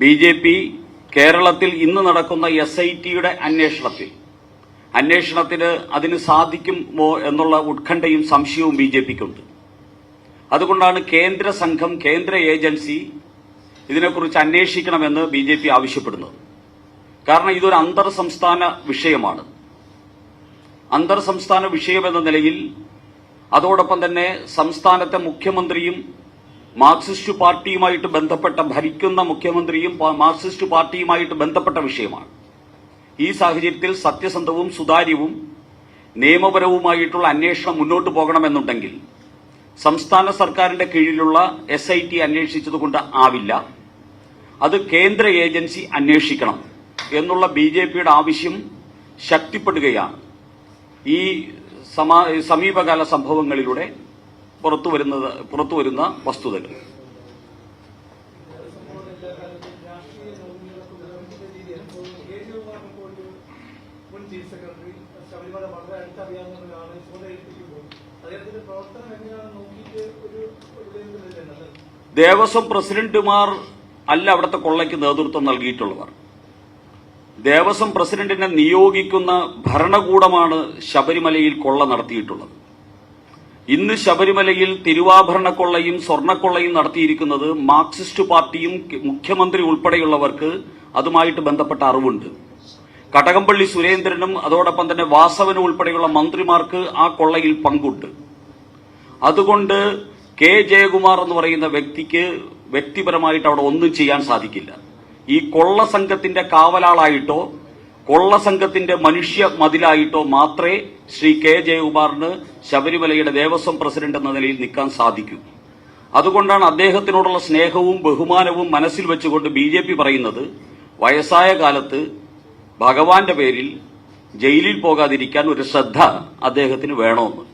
B J P കേരളത്തിൽ ഇന്ന് നടക്കുന്ന എസ് ഐ ടിയുടെ അന്വേഷണത്തിൽ. അന്വേഷണത്തിന് അതിന് സാധിക്കുമോ എന്നുള്ള ഉത്കണ്ഠയും സംശയവും ബി ജെ പിക്കുണ്ട്. അതുകൊണ്ടാണ് കേന്ദ്ര സംഘം കേന്ദ്ര ഏജൻസി ഇതിനെക്കുറിച്ച് അന്വേഷിക്കണമെന്ന് ബി ജെ പി ആവശ്യപ്പെടുന്നത്. കാരണം ഇതൊരു അന്തർ സംസ്ഥാന വിഷയമാണ്. അന്തർ സംസ്ഥാന വിഷയമെന്ന നിലയിൽ അതോടൊപ്പം തന്നെ സംസ്ഥാനത്തെ മുഖ്യമന്ത്രിയും മാർക്സിസ്റ്റ് പാർട്ടിയുമായിട്ട് ബന്ധപ്പെട്ട ഭരിക്കുന്ന മുഖ്യമന്ത്രിയും മാർക്സിസ്റ്റ് പാർട്ടിയുമായിട്ട് ബന്ധപ്പെട്ട വിഷയമാണ്. ഈ സാഹചര്യത്തിൽ സത്യസന്ധവും സുതാര്യവും നിയമപരവുമായിട്ടുള്ള അന്വേഷണം മുന്നോട്ട് പോകണമെന്നുണ്ടെങ്കിൽ സംസ്ഥാന സർക്കാരിന്റെ കീഴിലുള്ള എസ് ഐ ടി അന്വേഷിച്ചതുകൊണ്ട് ആവില്ല. അത് കേന്ദ്ര ഏജൻസി അന്വേഷിക്കണം എന്നുള്ള ബി ജെ പിയുടെ ആവശ്യം ശക്തിപ്പെടുകയാണ്. ഈ സമാ- സമീപകാല സംഭവങ്ങളിലൂടെ പുറത്തുവരുന്നത് പുറത്തുവരുന്ന പുറത്തു വരുന്ന വസ്തുതകൾ. ദേവസ്വം പ്രസിഡന്റുമാർ അല്ല അവിടുത്തെ കൊള്ളയ്ക്ക് നേതൃത്വം നൽകിയിട്ടുള്ളവർ. ദേവസ്വം പ്രസിഡന്റിനെ നിയോഗിക്കുന്ന ഭരണകൂടമാണ് ശബരിമലയിൽ കൊള്ള നടത്തിയിട്ടുള്ളത്. ഇന്ന് ശബരിമലയിൽ തിരുവാഭരണക്കൊള്ളയും സ്വർണക്കൊള്ളയും നടത്തിയിരിക്കുന്നത് മാർക്സിസ്റ്റ് പാർട്ടിയും മുഖ്യമന്ത്രി ഉൾപ്പെടെയുള്ളവർക്ക് അതുമായിട്ട് ബന്ധപ്പെട്ട അറിവുണ്ട്. കടകംപള്ളി സുരേന്ദ്രനും അതോടൊപ്പം തന്നെ വാസവനും ഉൾപ്പെടെയുള്ള മന്ത്രിമാർക്ക് ആ കൊള്ളയിൽ പങ്കുണ്ട്. അതുകൊണ്ട് കെ ജയകുമാർ എന്ന് പറയുന്ന വ്യക്തിക്ക് വ്യക്തിപരമായിട്ട് അവിടെ ഒന്നും ചെയ്യാൻ സാധിക്കില്ല. ഈ കൊള്ള സംഘത്തിന്റെ കാവലാളായിട്ടോ കൊള്ള സംഘത്തിന്റെ മനുഷ്യ മതിലായിട്ടോ മാത്രമേ ശ്രീ കെ ജയകുമാറിന് ശബരിമലയുടെ ദേവസ്വം പ്രസിഡന്റ് എന്ന നിലയിൽ നിൽക്കാൻ സാധിക്കൂ. അതുകൊണ്ടാണ് അദ്ദേഹത്തിനോടുള്ള സ്നേഹവും ബഹുമാനവും മനസ്സിൽ വെച്ചുകൊണ്ട് ബി ജെ പി പറയുന്നത് വയസ്സായ കാലത്ത് ഭഗവാന്റെ പേരിൽ ജയിലിൽ പോകാതിരിക്കാൻ ഒരു ശ്രദ്ധ അദ്ദേഹത്തിന് വേണമെന്ന്.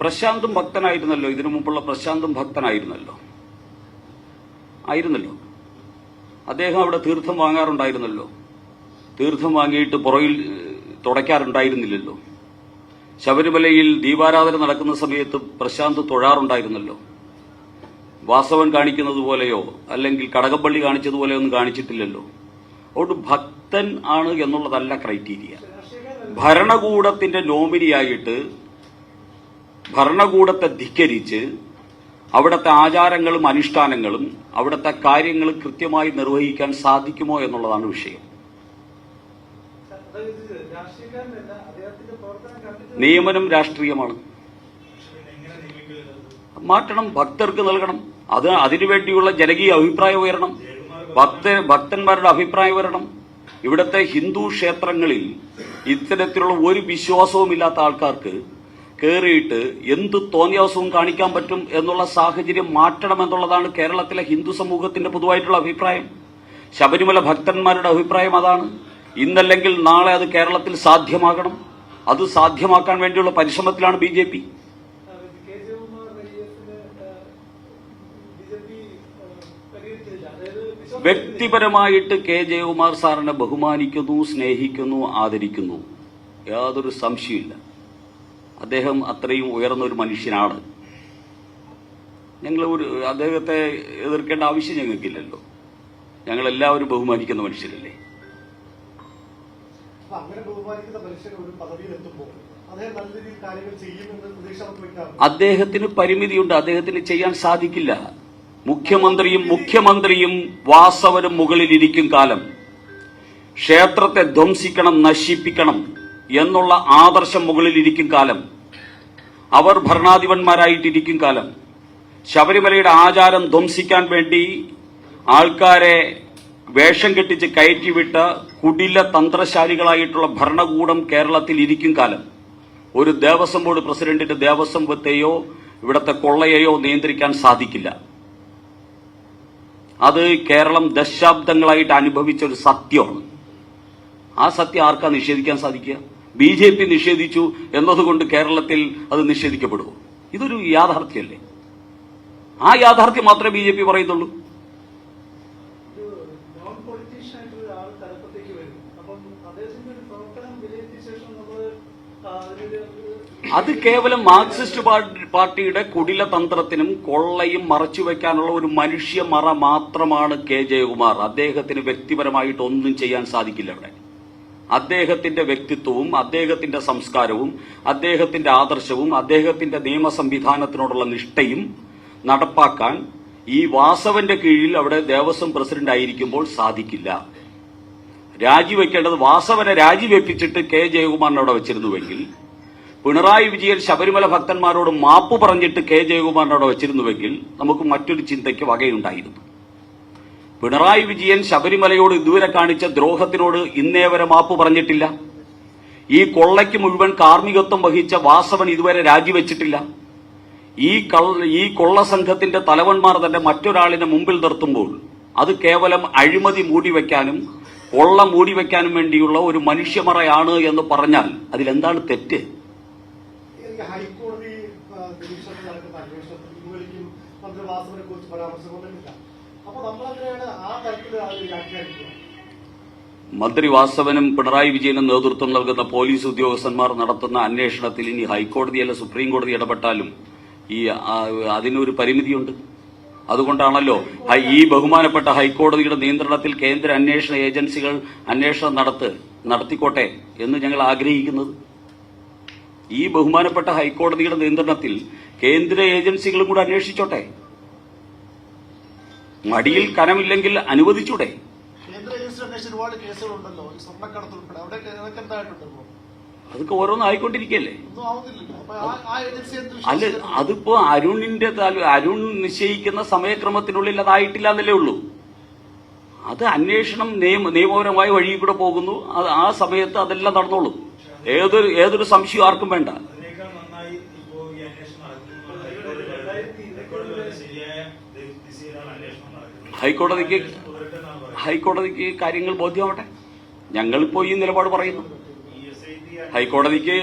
പ്രശാന്തും ഭക്തനായിരുന്നല്ലോ. ഇതിനു മുമ്പുള്ള പ്രശാന്തും ഭക്തനായിരുന്നല്ലോ. ആയിരുന്നല്ലോ. അദ്ദേഹം അവിടെ തീർത്ഥം വാങ്ങാറുണ്ടായിരുന്നല്ലോ. തീർത്ഥം വാങ്ങിയിട്ട് പുറയിൽ തുടയ്ക്കാറുണ്ടായിരുന്നില്ലല്ലോ. ശബരിമലയിൽ ദീപാരാധന നടക്കുന്ന സമയത്ത് പ്രശാന്ത് തൊഴാറുണ്ടായിരുന്നല്ലോ. വാസവൻ കാണിക്കുന്നതുപോലെയോ അല്ലെങ്കിൽ കടകപ്പള്ളി കാണിച്ചതുപോലെയോ ഒന്നും കാണിച്ചിട്ടില്ലല്ലോ. അതുകൊണ്ട് ഭക്തൻ ആണ് എന്നുള്ളതല്ല ക്രൈറ്റീരിയ. ഭരണകൂടത്തിന്റെ നോമിനിയായിട്ട് ഭരണകൂടത്തെ ധിക്കരിച്ച് അവിടുത്തെ ആചാരങ്ങളും അനുഷ്ഠാനങ്ങളും അവിടുത്തെ കാര്യങ്ങൾ കൃത്യമായി നിർവഹിക്കാൻ സാധിക്കുമോ എന്നുള്ളതാണ് വിഷയം. നിയമനം രാഷ്ട്രീയമാണ്. മാറ്റണം ഭക്തർക്ക് നൽകണം. അത് അതിനുവേണ്ടിയുള്ള ജനകീയ അഭിപ്രായം ഉയരണം. ഭക്ത ഭക്തന്മാരുടെ അഭിപ്രായം വരണം ഇവിടുത്തെ ഹിന്ദു ക്ഷേത്രങ്ങളിൽ ഇത്തരത്തിലുള്ള ഒരു വിശ്വാസവും ഇല്ലാത്ത ആൾക്കാർക്ക് കയറിയിട്ട് എന്ത് തോന്നിയാസവും കാണിക്കാൻ പറ്റും എന്നുള്ള സാഹചര്യം മാറ്റണം എന്നുള്ളതാണ് കേരളത്തിലെ ഹിന്ദു സമൂഹത്തിന്റെ പൊതുവായിട്ടുള്ള അഭിപ്രായം. ശബരിമല ഭക്തന്മാരുടെ അഭിപ്രായം അതാണ്. ഇന്നല്ലെങ്കിൽ നാളെ അത് കേരളത്തിൽ സാധ്യമാകണം. അത് സാധ്യമാക്കാൻ വേണ്ടിയുള്ള പരിശ്രമത്തിലാണ് ബി വ്യക്തിപരമായിട്ട് കെ ജയകുമാർ സാറിനെ ബഹുമാനിക്കുന്നു സ്നേഹിക്കുന്നു ആദരിക്കുന്നു. യാതൊരു സംശയമില്ല അദ്ദേഹം അത്രയും ഉയർന്ന ഒരു മനുഷ്യനാണ്. ഞങ്ങൾ ഒരു അദ്ദേഹത്തെ എതിർക്കേണ്ട ആവശ്യം ഞങ്ങൾക്കില്ലല്ലോ. ഞങ്ങളെല്ലാവരും ബഹുമാനിക്കുന്ന മനുഷ്യരല്ലേ? അദ്ദേഹത്തിന് പരിമിതിയുണ്ട്. അദ്ദേഹത്തിന് ചെയ്യാൻ സാധിക്കില്ല. മുഖ്യമന്ത്രിയും മുഖ്യമന്ത്രിയും വാസവരും മുകളിലിരിക്കും കാലം. ക്ഷേത്രത്തെ ധ്വംസിക്കണം നശിപ്പിക്കണം എന്നുള്ള ആദർശം മുകളിലിരിക്കും കാലം. അവർ ഭരണാധിപന്മാരായിട്ടിരിക്കും കാലം. ശബരിമലയുടെ ആചാരം ധ്വംസിക്കാൻ വേണ്ടി ആൾക്കാരെ വേഷം കെട്ടിച്ച് കയറ്റിവിട്ട കുടില തന്ത്രശാലികളായിട്ടുള്ള ഭരണകൂടം കേരളത്തിൽ ഇരിക്കും കാലം. ഒരു ദേവസ്വം ബോർഡ് പ്രസിഡന്റിന്റെ ദേവസ്വം വത്തെയോ ഇവിടത്തെ കൊള്ളയെയോ നിയന്ത്രിക്കാൻ സാധിക്കില്ല. അത് കേരളം ദശാബ്ദങ്ങളായിട്ട് അനുഭവിച്ച ഒരു സത്യമാണ്. ആ സത്യം ആർക്കാ നിഷേധിക്കാൻ സാധിക്കുക? ബി ജെ പി നിഷേധിച്ചു എന്നതുകൊണ്ട് കേരളത്തിൽ അത് നിഷേധിക്കപ്പെടുമോ? ഇതൊരു യാഥാർത്ഥ്യമല്ലേ? ആ യാഥാർത്ഥ്യം മാത്രമേ ബി ജെ പി പറയുന്നുള്ളൂ ഒരു നോൺ പൊളിറ്റീഷ്യൻ ആയിട്ടുള്ള ഒരാൾ തലപ്പത്തേക്ക് വരും അപ്പം അദ്ദേഹത്തിന്റെ ഒരു പ്രവർത്തനം വിലയിരുത്തിയ ശേഷം നമ്മൾ അതിനൊരു അത് കേവലം മാർക്സിസ്റ്റ് പാർട്ടിയുടെ കുടില തന്ത്രത്തിനും കൊള്ളയും മറച്ചുവെക്കാനുള്ള ഒരു മനുഷ്യ മറ മാത്രമാണ് കെ ജയകുമാർ. അദ്ദേഹത്തിന് വ്യക്തിപരമായിട്ട് ഒന്നും ചെയ്യാൻ സാധിക്കില്ല അവിടെ. അദ്ദേഹത്തിന്റെ വ്യക്തിത്വവും അദ്ദേഹത്തിന്റെ സംസ്കാരവും അദ്ദേഹത്തിന്റെ ആദർശവും അദ്ദേഹത്തിന്റെ നിയമ സംവിധാനത്തിനോടുള്ള നിഷ്ഠയും നടപ്പാക്കാൻ ഈ വാസവന്റെ കീഴിൽ അവിടെ ദേവസ്വം പ്രസിഡന്റ് ആയിരിക്കുമ്പോൾ സാധിക്കില്ല. രാജിവെക്കേണ്ടത് വാസവനെ രാജിവെപ്പിച്ചിട്ട് കെ ജയകുമാറിനെ അവിടെ വെച്ചിരുന്നുവെങ്കിൽ പിണറായി വിജയൻ ശബരിമല ഭക്തന്മാരോട് മാപ്പ് പറഞ്ഞിട്ട് കെ ജയകുമാറിനോട് വെച്ചിരുന്നുവെങ്കിൽ നമുക്ക് മറ്റൊരു ചിന്തയ്ക്ക് വകയുണ്ടായിരുന്നു. പിണറായി വിജയൻ ശബരിമലയോട് ഇതുവരെ കാണിച്ച ദ്രോഹത്തിനോട് ഇന്നേ വരെ മാപ്പ് പറഞ്ഞിട്ടില്ല. ഈ കൊള്ളയ്ക്ക് മുഴുവൻ കാർമ്മികത്വം വഹിച്ച വാസവൻ ഇതുവരെ രാജിവെച്ചിട്ടില്ല. ഈ ഈ കൊള്ള സംഘത്തിന്റെ തലവന്മാർ തന്നെ മറ്റൊരാളിനെ മുമ്പിൽ നിർത്തുമ്പോൾ അത് കേവലം അഴിമതി മൂടിവെക്കാനും കൊള്ള മൂടിവെക്കാനും വേണ്ടിയുള്ള ഒരു മനുഷ്യമറയാണ് എന്ന് പറഞ്ഞാൽ അതിലെന്താണ് തെറ്റ്? ഹൈക്കോടതി നിരീക്ഷണത്തിൽ നടക്കുന്ന അന്വേഷണത്തിൽ ഇതുവരെയും മന്ത്രി വാസവനെ കുറിച്ച് പരാമർശമൊന്നുമില്ല അപ്പൊ നമ്മളെങ്ങനെയാണ് ആ തരത്തിൽ വ്യാഖ്യാനിക്കുക? മന്ത്രി വാസവനും പിണറായി വിജയനും നേതൃത്വം നൽകുന്ന പോലീസ് ഉദ്യോഗസ്ഥന്മാർ നടത്തുന്ന അന്വേഷണത്തിൽ ഇനി ഹൈക്കോടതിയല്ല സുപ്രീം കോടതി ഇടപെട്ടാലും ഈ അതിനൊരു പരിമിതിയുണ്ട്. അതുകൊണ്ടാണല്ലോ ഈ ബഹുമാനപ്പെട്ട ഹൈക്കോടതിയുടെ നിയന്ത്രണത്തിൽ കേന്ദ്ര അന്വേഷണ ഏജൻസികൾ അന്വേഷണം നടത്ത് നടത്തിക്കോട്ടെ എന്ന് ഞങ്ങൾ ആഗ്രഹിക്കുന്നത്. ഈ ബഹുമാനപ്പെട്ട ഹൈക്കോടതിയുടെ നിയന്ത്രണത്തിൽ കേന്ദ്ര ഏജൻസികളും കൂടെ അന്വേഷിച്ചോട്ടെ? മടിയിൽ കനമില്ലെങ്കിൽ അനുവദിച്ചൂടെ? അതൊക്കെ ഓരോന്നും ആയിക്കൊണ്ടിരിക്കല്ലേ അല്ല അതിപ്പോ അരുണിന്റെ താല്- അരുൺ നിശ്ചയിക്കുന്ന സമയക്രമത്തിനുള്ളിൽ അതായിട്ടില്ല എന്നല്ലേ ഉള്ളൂ. അത് അന്വേഷണം നിയമ നിയമപരമായ വഴിയിൽ കൂടെ പോകുന്നു. ആ സമയത്ത് അതെല്ലാം നടന്നോളും. ഏതൊരു ഏതൊരു സംശയം ആർക്കും വേണ്ട. ഹൈക്കോടതിക്ക്. ഹൈക്കോടതിക്ക് കാര്യങ്ങൾ ബോധ്യമാവട്ടെ? ഞങ്ങളിപ്പോ ഈ നിലപാട് പറയുന്നു. ഹൈക്കോടതിക്ക്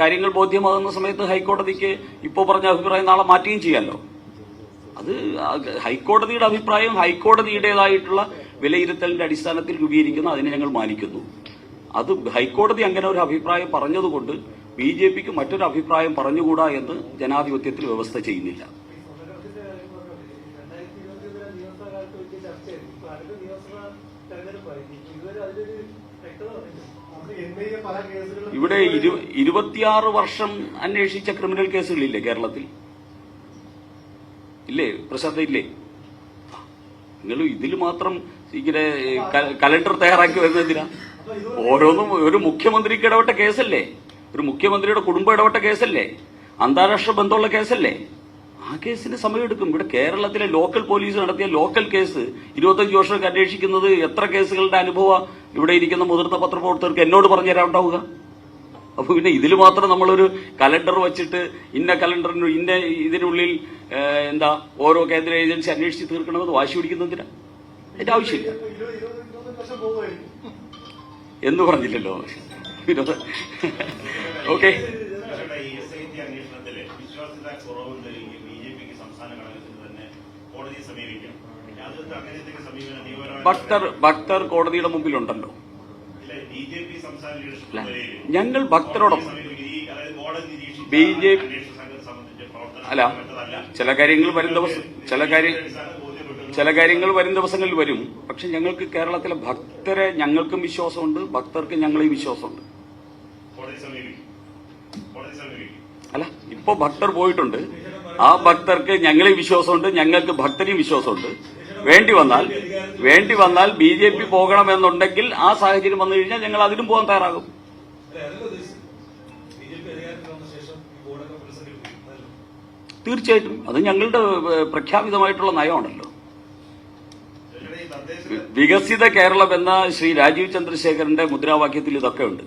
കാര്യങ്ങൾ ബോധ്യമാകുന്ന സമയത്ത് ഹൈക്കോടതിക്ക് ഇപ്പോൾ പറഞ്ഞ അഭിപ്രായം നാളെ മാറ്റുകയും ചെയ്യാമല്ലോ അത് ഹൈക്കോടതിയുടെ അഭിപ്രായം ഹൈക്കോടതിയുടേതായിട്ടുള്ള വിലയിരുത്തലിന്റെ അടിസ്ഥാനത്തിൽ രൂപീകരിക്കുന്ന അതിനെ ഞങ്ങൾ മാനിക്കുന്നു. അത് ഹൈക്കോടതി അങ്ങനെ ഒരു അഭിപ്രായം പറഞ്ഞതുകൊണ്ട് ബി ജെ പിക്ക് മറ്റൊരു അഭിപ്രായം പറഞ്ഞുകൂടാ എന്ന് ജനാധിപത്യത്തിൽ വ്യവസ്ഥ ചെയ്യുന്നില്ല. ഇവിടെ ഇരു ഇരുപത്തിയാറ് വർഷം അന്വേഷിച്ച ക്രിമിനൽ കേസുകളില്ലേ കേരളത്തിൽ? ഇല്ലേ? പ്രശാന്ത ഇല്ലേ നിങ്ങൾ ഇതിൽ മാത്രം ഇങ്ങനെ കലണ്ടർ തയ്യാറാക്കി വരുന്നതിനാ ഓരോന്നും ഒരു മുഖ്യമന്ത്രിക്ക് ഇടപെട്ട കേസല്ലേ? ഒരു മുഖ്യമന്ത്രിയുടെ കുടുംബം ഇടപെട്ട കേസല്ലേ? അന്താരാഷ്ട്ര ബന്ധമുള്ള കേസല്ലേ? ആ കേസിന് സമയമെടുക്കും ഇവിടെ കേരളത്തിലെ ലോക്കൽ പോലീസ് നടത്തിയ ലോക്കൽ കേസ് ഇരുപത്തഞ്ച് വർഷമൊക്കെ അന്വേഷിക്കുന്നത് എത്ര കേസുകളുടെ അനുഭവം ഇവിടെ ഇരിക്കുന്ന മുതിർന്ന പത്രപ്രവർത്തകർക്ക് എന്നോട് പറഞ്ഞു തരാനുണ്ടാവുക അപ്പൊ പിന്നെ ഇതിൽ മാത്രം നമ്മളൊരു കലണ്ടർ വെച്ചിട്ട് ഇന്ന കലണ്ടറിന് ഇന്ന ഇതിനുള്ളിൽ എന്താ ഓരോ കേന്ദ്ര ഏജൻസി അന്വേഷിച്ച് തീർക്കണമെന്ന് വാശി പിടിക്കുന്നതിനാ? അതിന്റെ ആവശ്യമില്ല. എന്ന് പറഞ്ഞില്ലല്ലോ. ഓക്കെ. ഭക്തർ ഭക്തർ കോടതിയുടെ മുമ്പിലുണ്ടല്ലോ. ഞങ്ങൾ ഭക്തരോടൊപ്പം. ബി ജെ അല്ല ചില കാര്യങ്ങൾ വരും ദിവസം ചില കാര്യം ചില കാര്യങ്ങൾ വരും ദിവസങ്ങളിൽ വരും. പക്ഷെ ഞങ്ങൾക്ക് കേരളത്തിലെ ഭക്തരെ ഞങ്ങൾക്കും വിശ്വാസമുണ്ട് ഭക്തർക്ക് ഞങ്ങളെയും വിശ്വാസമുണ്ട്. അല്ല ഇപ്പൊ ഭക്തർ പോയിട്ടുണ്ട്. ആ ഭക്തർക്ക് ഞങ്ങളെയും വിശ്വാസമുണ്ട് ഞങ്ങൾക്ക് ഭക്തരെയും വിശ്വാസമുണ്ട്. വേണ്ടി വന്നാൽ വേണ്ടി വന്നാൽ ബി ജെ പി പോകണമെന്നുണ്ടെങ്കിൽ ആ സാഹചര്യം വന്നു കഴിഞ്ഞാൽ ഞങ്ങൾ അതിനും പോകാൻ തയ്യാറാകും? തീർച്ചയായിട്ടും. അത് ഞങ്ങളുടെ പ്രഖ്യാപിതമായിട്ടുള്ള നയമാണല്ലോ ചേട്ടാ, ഈ തദ്ദേശ വി- വികസിത കേരളം എന്ന ശ്രീ രാജീവ് ചന്ദ്രശേഖരന്റെ മുദ്രാവാക്യത്തിൽ ഇതൊക്കെ ഉണ്ട്.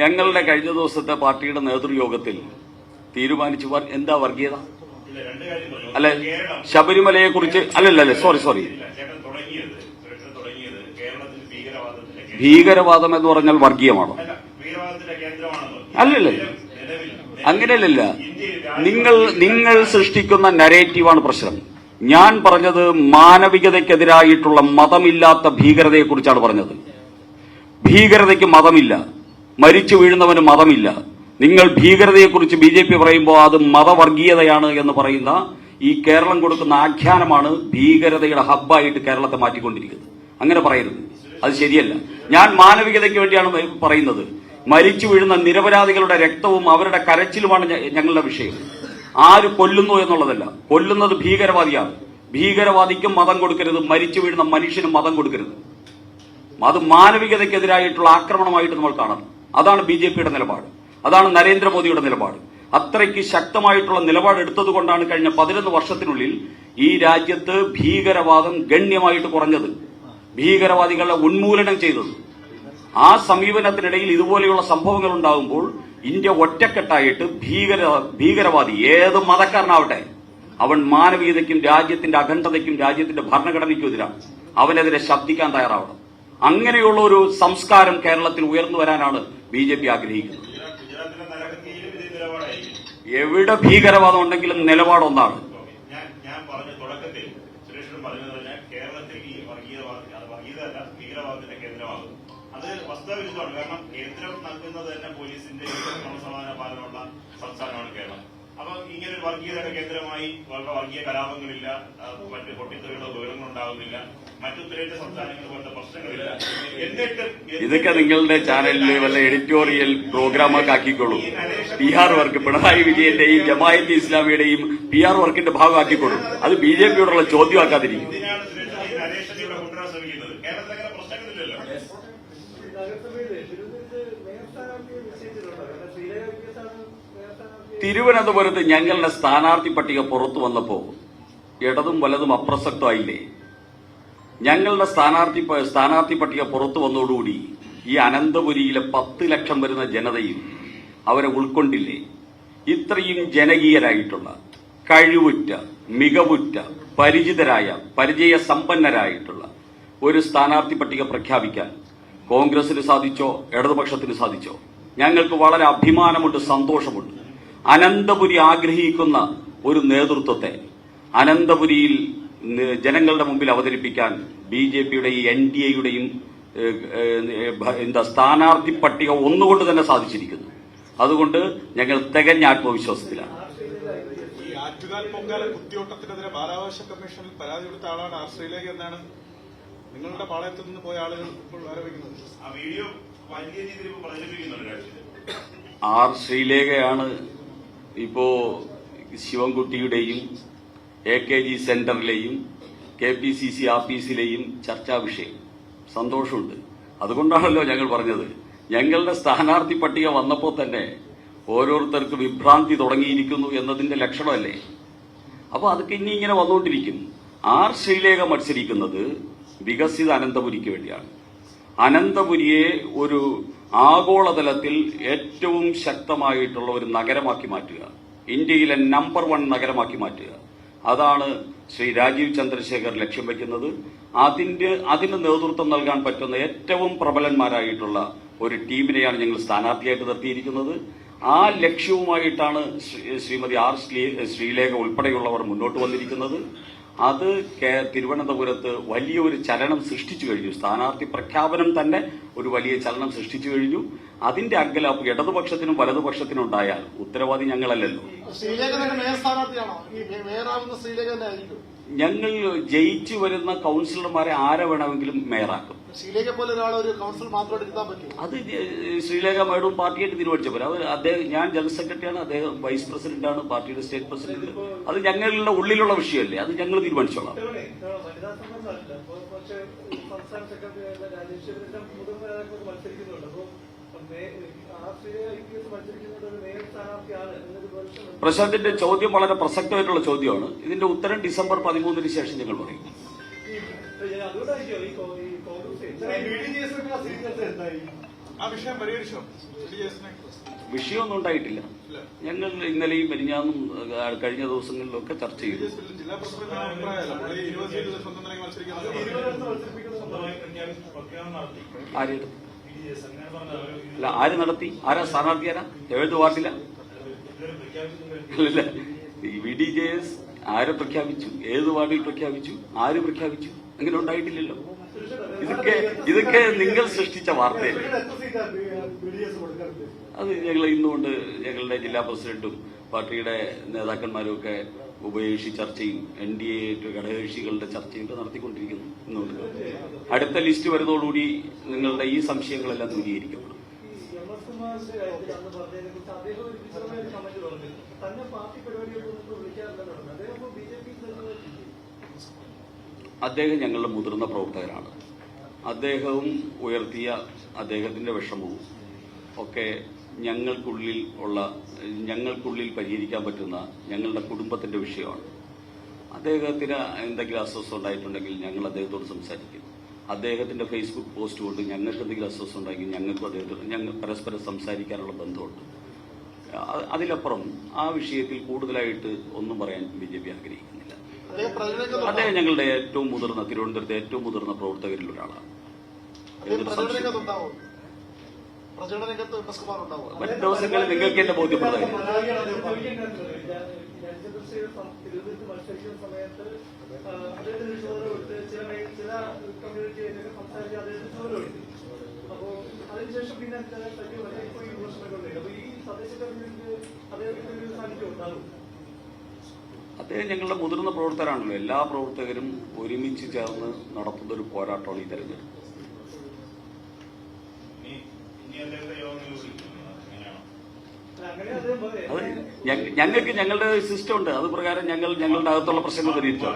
ഞങ്ങളുടെ കഴിഞ്ഞ ദിവസത്തെ പാർട്ടിയുടെ നേതൃയോഗത്തിൽ തീരുമാനിച്ചു എന്താ വർഗീയത? അല്ലെ ശബരിമലയെ കുറിച്ച് അല്ലല്ല സോറി സോറി ഭീകരവാദം എന്ന് പറഞ്ഞാൽ വർഗീയമാണോ? അല്ലല്ലേ. അങ്ങനെയല്ലല്ല. നിങ്ങൾ നിങ്ങൾ സൃഷ്ടിക്കുന്ന നരേറ്റീവാണ് പ്രശ്നം. ഞാൻ പറഞ്ഞത് മാനവികതയ്ക്കെതിരായിട്ടുള്ള മതമില്ലാത്ത ഭീകരതയെക്കുറിച്ചാണ് പറഞ്ഞത്. ഭീകരതയ്ക്ക് മതമില്ല. മരിച്ചു വീഴുന്നവന് മതമില്ല. നിങ്ങൾ ഭീകരതയെക്കുറിച്ച് ബി ജെ പി പറയുമ്പോൾ അത് മതവർഗീയതയാണ് എന്ന് പറയുന്ന ഈ കേരളം കൊടുക്കുന്ന ആഖ്യാനമാണ് ഭീകരതയുടെ ഹബ്ബായിട്ട് കേരളത്തെ മാറ്റിക്കൊണ്ടിരിക്കുന്നത്. അങ്ങനെ പറയരുത്. അത് ശരിയല്ല. ഞാൻ മാനവികതയ്ക്ക് വേണ്ടിയാണ് പറയുന്നത്. മരിച്ചു വീഴുന്ന നിരപരാധികളുടെ രക്തവും അവരുടെ കരച്ചിലുമാണ് ഞങ്ങളുടെ വിഷയം. ആര് കൊല്ലുന്നു എന്നുള്ളതല്ല. കൊല്ലുന്നത് ഭീകരവാദിയാണ്. ഭീകരവാദിക്കും മതം കൊടുക്കരുത്. മരിച്ചു വീഴുന്ന മനുഷ്യനും മതം കൊടുക്കരുത്. അത് മാനവികതയ്ക്കെതിരായിട്ടുള്ള ആക്രമണമായിട്ട് നമ്മൾ കാണണം അതാണ് ബി ജെ പിയുടെ നിലപാട്. അതാണ് നരേന്ദ്രമോദിയുടെ നിലപാട്. അത്രയ്ക്ക് ശക്തമായിട്ടുള്ള നിലപാട് എടുത്തതുകൊണ്ടാണ് കഴിഞ്ഞ പതിനൊന്ന് വർഷത്തിനുള്ളിൽ ഈ രാജ്യത്ത് ഭീകരവാദം ഗണ്യമായിട്ട് കുറഞ്ഞത്. ഭീകരവാദികളെ ഉന്മൂലനം ചെയ്തത്. ആ സമീപനത്തിനിടയിൽ ഇതുപോലെയുള്ള സംഭവങ്ങൾ ഉണ്ടാകുമ്പോൾ ഇന്ത്യ ഒറ്റക്കെട്ടായിട്ട് ഭീകര ഭീകരവാദി ഏത് മതക്കാരനാവട്ടെ അവൻ മാനവീയതയ്ക്കും രാജ്യത്തിന്റെ അഖണ്ഡതയ്ക്കും രാജ്യത്തിന്റെ ഭരണഘടനയ്ക്കും എതിരാണ് അവനെതിരെ ശബ്ദിക്കാൻ തയ്യാറാവണം. അങ്ങനെയുള്ള ഒരു സംസ്കാരം കേരളത്തിൽ ഉയർന്നു വരാനാണ് ബി ജെ പി ആഗ്രഹിക്കുന്നത്. എവിടെ ഭീകരവാദം ഉണ്ടെങ്കിലും നിലപാടൊന്നാണ് വർഗീയതയുടെ കേന്ദ്രമായി വളരെ വർഗീയ കലാപങ്ങളില്ല. മറ്റ് പൊട്ടിത്തെറികളോ വിവരങ്ങളോ ഉണ്ടാകുന്നില്ല മറ്റു ഉത്തരേന്ത്യ സംസ്ഥാനങ്ങൾ പോലത്തെ പ്രശ്നങ്ങളില്ല. എന്നിട്ട് ഇതൊക്കെ നിങ്ങളുടെ ചാനലിൽ വല്ല എഡിറ്റോറിയൽ പ്രോഗ്രാമൊക്കെ ആക്കിക്കോളൂ. പി ആർ വർക്ക് പിണറായി വിജയന്റെയും ജമായത്ത് ഇസ്ലാമിയുടെയും പി ആർ വർക്കിന്റെ ഭാഗമാക്കിക്കോളൂ. അത് ബി ജെ പിയോടുള്ള ചോദ്യമാക്കാതിരിക്കും. തിരുവനന്തപുരത്ത് ഞങ്ങളുടെ സ്ഥാനാർത്ഥി പട്ടിക പുറത്തു വന്നപ്പോൾ ഇടതും വലതും അപ്രസക്തമായില്ലേ? ഞങ്ങളുടെ സ്ഥാനാർത്ഥി സ്ഥാനാർത്ഥി പട്ടിക പുറത്തു വന്നതോടുകൂടി ഈ അനന്തപുരിയിലെ പത്ത് ലക്ഷം വരുന്ന ജനതയും അവരെ ഉൾക്കൊണ്ടില്ലേ? ഇത്രയും ജനകീയരായിട്ടുള്ള കഴിവുറ്റ മികവുറ്റ പരിചിതരായ പരിചയ സമ്പന്നരായിട്ടുള്ള ഒരു സ്ഥാനാർത്ഥി പട്ടിക പ്രഖ്യാപിക്കാൻ കോൺഗ്രസിന് സാധിച്ചോ ഇടതുപക്ഷത്തിന് സാധിച്ചോ? ഞങ്ങൾക്ക് വളരെ അഭിമാനമുണ്ട് സന്തോഷമുണ്ട്. അനന്തപുരി ആഗ്രഹിക്കുന്ന ഒരു നേതൃത്വത്തെ അനന്തപുരിയിൽ ജനങ്ങളുടെ മുമ്പിൽ അവതരിപ്പിക്കാൻ ബി ജെ പിയുടെയും എൻ ഡി എയുടെയും എന്താ സ്ഥാനാർത്ഥി പട്ടിക ഒന്നുകൊണ്ട് തന്നെ സാധിച്ചിരിക്കുന്നു. അതുകൊണ്ട് ഞങ്ങൾ തികഞ്ഞ ആത്മവിശ്വാസത്തിലാണ്. ഈ ആറ്റുകാൽ പൊങ്കാല കുത്തിയോട്ടത്തിനെതിരെ ബാലാവകാശ കമ്മീഷനിൽ പരാതി കൊടുത്ത ആളാണ് ആർ ശ്രീലേഖ എന്നാണ് നിങ്ങളുടെ പാളയത്തിൽ നിന്ന് പോയ ആളുകൾ ഇപ്പോൾ ആരോപിക്കുന്നത്? ആ വീഡിയോ വലിയ രീതിയിൽ പ്രചരിപ്പിക്കുന്നുണ്ട് ആർ ശ്രീലേഖയാണ് ഇപ്പോ ശിവൻകുട്ടിയുടെയും എ കെ ജി സെന്ററിലെയും കെ പി സി സി ആഫീസിലെയും ചർച്ചാ വിഷയം. സന്തോഷമുണ്ട്. അതുകൊണ്ടാണല്ലോ ഞങ്ങൾ പറഞ്ഞത്. ഞങ്ങളുടെ സ്ഥാനാർത്ഥി പട്ടിക വന്നപ്പോൾ തന്നെ ഓരോരുത്തർക്ക് വിഭ്രാന്തി തുടങ്ങിയിരിക്കുന്നു എന്നതിന്റെ ലക്ഷണമല്ലേ? അപ്പോൾ അതൊക്കെ ഇനി ഇങ്ങനെ വന്നുകൊണ്ടിരിക്കും ആർ ശ്രീലേഖ മത്സരിക്കുന്നത് വികസിത അനന്തപുരിക്ക് വേണ്ടിയാണ്. അനന്തപുരിയെ ഒരു ആഗോളതലത്തിൽ ഏറ്റവും ശക്തമായിട്ടുള്ള ഒരു നഗരമാക്കി മാറ്റുക. ഇന്ത്യയിലെ നമ്പർ വൺ നഗരമാക്കി മാറ്റുക. അതാണ് ശ്രീ രാജീവ് ചന്ദ്രശേഖർ ലക്ഷ്യം വയ്ക്കുന്നത്. അതിന്റെ അതിന് നേതൃത്വം നൽകാൻ പറ്റുന്ന ഏറ്റവും പ്രബലന്മാരായിട്ടുള്ള ഒരു ടീമിനെയാണ് ഞങ്ങൾ സ്ഥാനാർത്ഥിയായിട്ട് നിർത്തിയിരിക്കുന്നത്. ആ ലക്ഷ്യവുമായിട്ടാണ് ശ്രീമതി ആർ ശ്രീ- ശ്രീലേഖ ഉൾപ്പെടെയുള്ളവർ മുന്നോട്ട് വന്നിരിക്കുന്നത്. അത് തിരുവനന്തപുരത്ത് വലിയൊരു ചലനം സൃഷ്ടിച്ചു കഴിഞ്ഞു. സ്ഥാനാർത്ഥി പ്രഖ്യാപനം തന്നെ ഒരു വലിയ ചലനം സൃഷ്ടിച്ചു കഴിഞ്ഞു. അതിന്റെ അങ്കലാപ്പ് ഇടതുപക്ഷത്തിനും വലതുപക്ഷത്തിനും ഉണ്ടായാൽ ഉത്തരവാദി ഞങ്ങളല്ലല്ലോ. ഞങ്ങൾ ജയിച്ചു വരുന്ന കൗൺസിലർമാരെ ആരെ വേണമെങ്കിലും മേയറാക്കും. ശ്രീലേഖ പോലെ ഒരാൾ ഒരു കൗൺസിൽ അത് ശ്രീലേഖ മേഡവും പാർട്ടിയായിട്ട് തീരുമാനിച്ച. പോലെ അത് അദ്ദേഹം ഞാൻ ജനറൽ സെക്രട്ടറിയാണ് അദ്ദേഹം വൈസ് പ്രസിഡന്റാണ് പാർട്ടിയുടെ സ്റ്റേറ്റ് പ്രസിഡന്റ്. അത് ഞങ്ങളുടെ ഉള്ളിലുള്ള വിഷയമല്ലേ അത് ഞങ്ങൾ തീരുമാനിച്ചോളാം. പക്ഷേ സംസ്ഥാന സെക്രട്ടറി ആയിട്ടുള്ള രാജേശ്വരൻ മുതിർന്ന നേതാക്കളൊക്കെ മത്സരിക്കുന്നുണ്ട്. അപ്പൊ R Sreelekha I P S മത്സരിക്കുന്നത് ഒരു മേയർ സ്ഥാനാർത്ഥിയാണ് എന്നൊരു version ഉണ്ട്. പ്രശാന്തിന്റെ ചോദ്യം വളരെ പ്രസക്തമായിട്ടുള്ള ചോദ്യമാണ്. ഇതിന്റെ ഉത്തരം ഡിസംബർ പതിമൂന്നിന് ശേഷം ഞങ്ങൾ പറയും. ആ വിഷയം പരിഹരിച്ചോ? വിഷയമൊന്നും ഉണ്ടായിട്ടില്ല. ഞങ്ങൾ ഇന്നലെയും മെരിഞ്ഞാന്നും കഴിഞ്ഞ ദിവസങ്ങളിലൊക്കെ ചർച്ച ചെയ്തു. അല്ല ആര് നടത്തി? ആരാ സ്ഥാനാർത്ഥി ആരാ ഏത് വാർഡില? വി ഡി ജെ എസ് ആരെ പ്രഖ്യാപിച്ചു? ഏത് വാർഡിൽ പ്രഖ്യാപിച്ചു? ആര് പ്രഖ്യാപിച്ചു? അങ്ങനെ ഉണ്ടായിട്ടില്ലല്ലോ. ഇതൊക്കെ ഇതൊക്കെ നിങ്ങൾ സൃഷ്ടിച്ച വാർത്തയല്ലേ? അത് ഞങ്ങൾ ഇന്നുകൊണ്ട് ഞങ്ങളുടെ ജില്ലാ പ്രസിഡന്റും പാർട്ടിയുടെ നേതാക്കന്മാരും ഒക്കെ ഉപേക്ഷി ചർച്ചയും എൻ ഡി എ ഘടകകക്ഷികളുടെ ചർച്ചയും ഒക്കെ നടത്തിക്കൊണ്ടിരിക്കുന്നു ഇന്നുകൊണ്ട്. അടുത്ത ലിസ്റ്റ് വരുന്നതോടുകൂടി നിങ്ങളുടെ ഈ സംശയങ്ങളെല്ലാം ദൂരീകരിക്കപ്പെടും. അദ്ദേഹം ഞങ്ങളുടെ മുതിർന്ന പ്രവർത്തകരാണ്. അദ്ദേഹവും ഉയർത്തിയ അദ്ദേഹത്തിന്റെ വിഷമവും ഒക്കെ ഞങ്ങൾക്കുള്ളിൽ ഉള്ള ഞങ്ങൾക്കുള്ളിൽ പരിഹരിക്കാൻ പറ്റുന്ന ഞങ്ങളുടെ കുടുംബത്തിന്റെ വിഷയമാണ്. അദ്ദേഹത്തിന് എന്തെങ്കിലും അസ്വസ്ഥ ഉണ്ടായിട്ടുണ്ടെങ്കിൽ ഞങ്ങൾ അദ്ദേഹത്തോട് സംസാരിക്കും. അദ്ദേഹത്തിന്റെ ഫേസ്ബുക്ക് പോസ്റ്റ് കൊണ്ട് ഞങ്ങൾക്ക് എന്തെങ്കിലും അസ്വസ്ഥ ഉണ്ടെങ്കിൽ ഞങ്ങൾക്കും അദ്ദേഹത്തോട് ഞങ്ങൾ പരസ്പരം സംസാരിക്കാനുള്ള ബന്ധമുണ്ട്. അതിലപ്പുറം ആ വിഷയത്തിൽ കൂടുതലായിട്ട് ഒന്നും പറയാൻ ബി ജെ പി ആഗ്രഹിക്കുന്നില്ല. അദ്ദേഹം ഞങ്ങളുടെ ഏറ്റവും മുതിർന്ന തിരുവനന്തപുരത്തെ ഏറ്റവും മുതിർന്ന പ്രവർത്തകരിൽ ഒരാളാണ്. ദിവസങ്ങളിൽ നിങ്ങൾക്ക് എന്നെ ബോധ്യപ്പെടുന്നതായിരിക്കും. പിന്നെ ഈ ഒരു അദ്ദേഹം ഞങ്ങളുടെ മുതിർന്ന പ്രവർത്തകരാണല്ലോ. എല്ലാ പ്രവർത്തകരും ഒരുമിച്ച് ചേർന്ന് നടത്തുന്ന ഒരു പോരാട്ടമാണ് ഈ തെരഞ്ഞെടുപ്പ് ഇനി ഇനി അദ്ദേഹത്തെ യോഗങ്ങൾ വിളിക്കും എങ്ങനെയാണോ അല്ല, അങ്ങനെ അദ്ദേഹം അത് ഞങ്ങൾക്ക് ഞങ്ങളുടെ സിസ്റ്റം ഉണ്ട്. അത് പ്രകാരം ഞങ്ങൾ ഞങ്ങളുടെ അകത്തുള്ള പ്രശ്നങ്ങൾ പരിഹരിച്ചോ